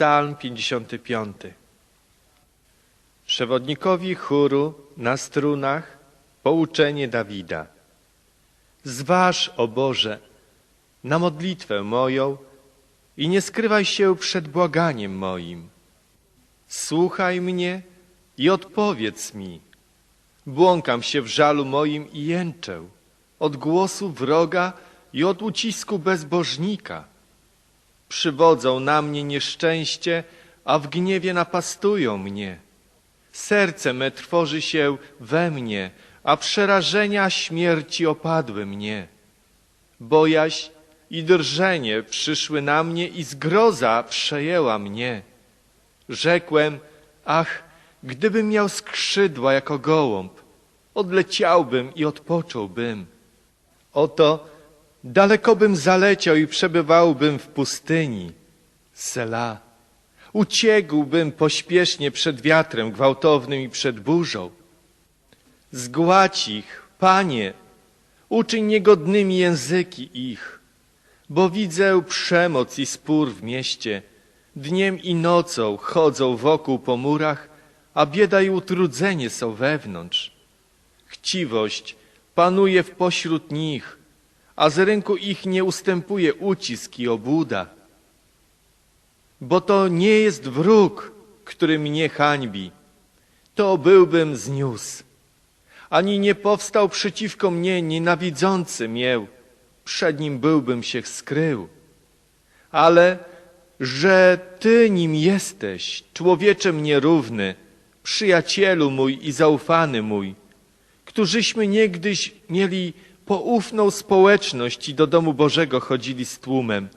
Psalm 55. Przewodnikowi chóru na strunach pouczenie Dawida. Zważ, o Boże, na modlitwę moją i nie skrywaj się przed błaganiem moim. Słuchaj mnie i odpowiedz mi. Błąkam się w żalu moim i jęczę od głosu wroga i od ucisku bezbożnika. Przywodzą na mnie nieszczęście, a w gniewie napastują mnie. Serce me trwoży się we mnie, a przerażenia śmierci opadły mnie. Bojaźń i drżenie przyszły na mnie i zgroza przejęła mnie. Rzekłem, ach, gdybym miał skrzydła jako gołąb, odleciałbym i odpocząłbym. Oto daleko bym zaleciał i przebywałbym w pustyni. Sela. Uciekłbym pośpiesznie przed wiatrem gwałtownym i przed burzą. Zgładź ich, Panie, uczyń niegodnymi języki ich, bo widzę przemoc i spór w mieście. Dniem i nocą chodzą wokół po murach, a bieda i utrudzenie są wewnątrz. Chciwość panuje w pośród nich, a z ręku ich nie ustępuje ucisk i obłuda. Bo to nie jest wróg, który mnie hańbi, to byłbym zniósł. Ani nie powstał przeciwko mnie nienawidzący mię, przed nim byłbym się skrył. Ale, że Ty nim jesteś, człowieczem nierówny, przyjacielu mój i zaufany mój, którzyśmy niegdyś mieli poufną społeczność i do domu Bożego chodzili z tłumem.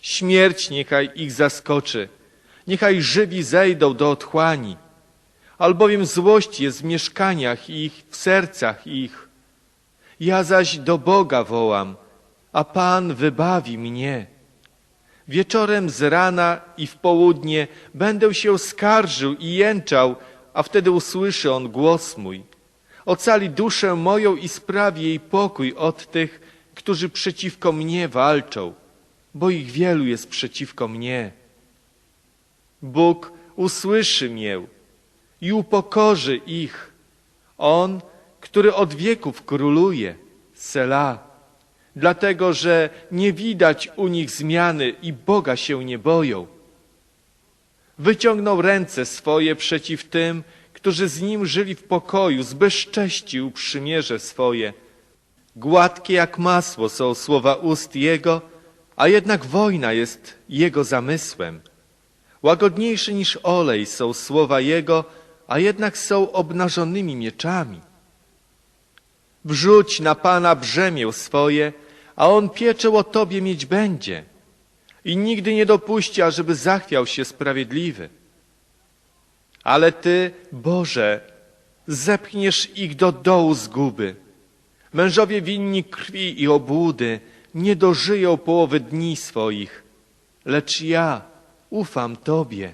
Śmierć niechaj ich zaskoczy, niechaj żywi zejdą do otchłani, albowiem złość jest w mieszkaniach ich, w sercach ich. Ja zaś do Boga wołam, a Pan wybawi mnie. Wieczorem z rana i w południe będę się skarżył i jęczał, a wtedy usłyszy On głos mój. Ocali duszę moją i sprawi jej pokój od tych, którzy przeciwko mnie walczą, bo ich wielu jest przeciwko mnie. Bóg usłyszy mię i upokorzy ich. On, który od wieków króluje, Sela, dlatego że nie widać u nich zmiany i Boga się nie boją. Wyciągnął ręce swoje przeciw tym, którzy z nim żyli w pokoju, zbezcześcił przymierze swoje. Gładkie jak masło są słowa ust Jego, a jednak wojna jest Jego zamysłem. Łagodniejszy niż olej są słowa Jego, a jednak są obnażonymi mieczami. Wrzuć na Pana brzemię swoje, a On pieczę o Tobie mieć będzie i nigdy nie dopuści, ażeby zachwiał się sprawiedliwy. Ale Ty, Boże, zepchniesz ich do dołu zguby. Mężowie winni krwi i obłudy nie dożyją połowy dni swoich, lecz ja ufam Tobie.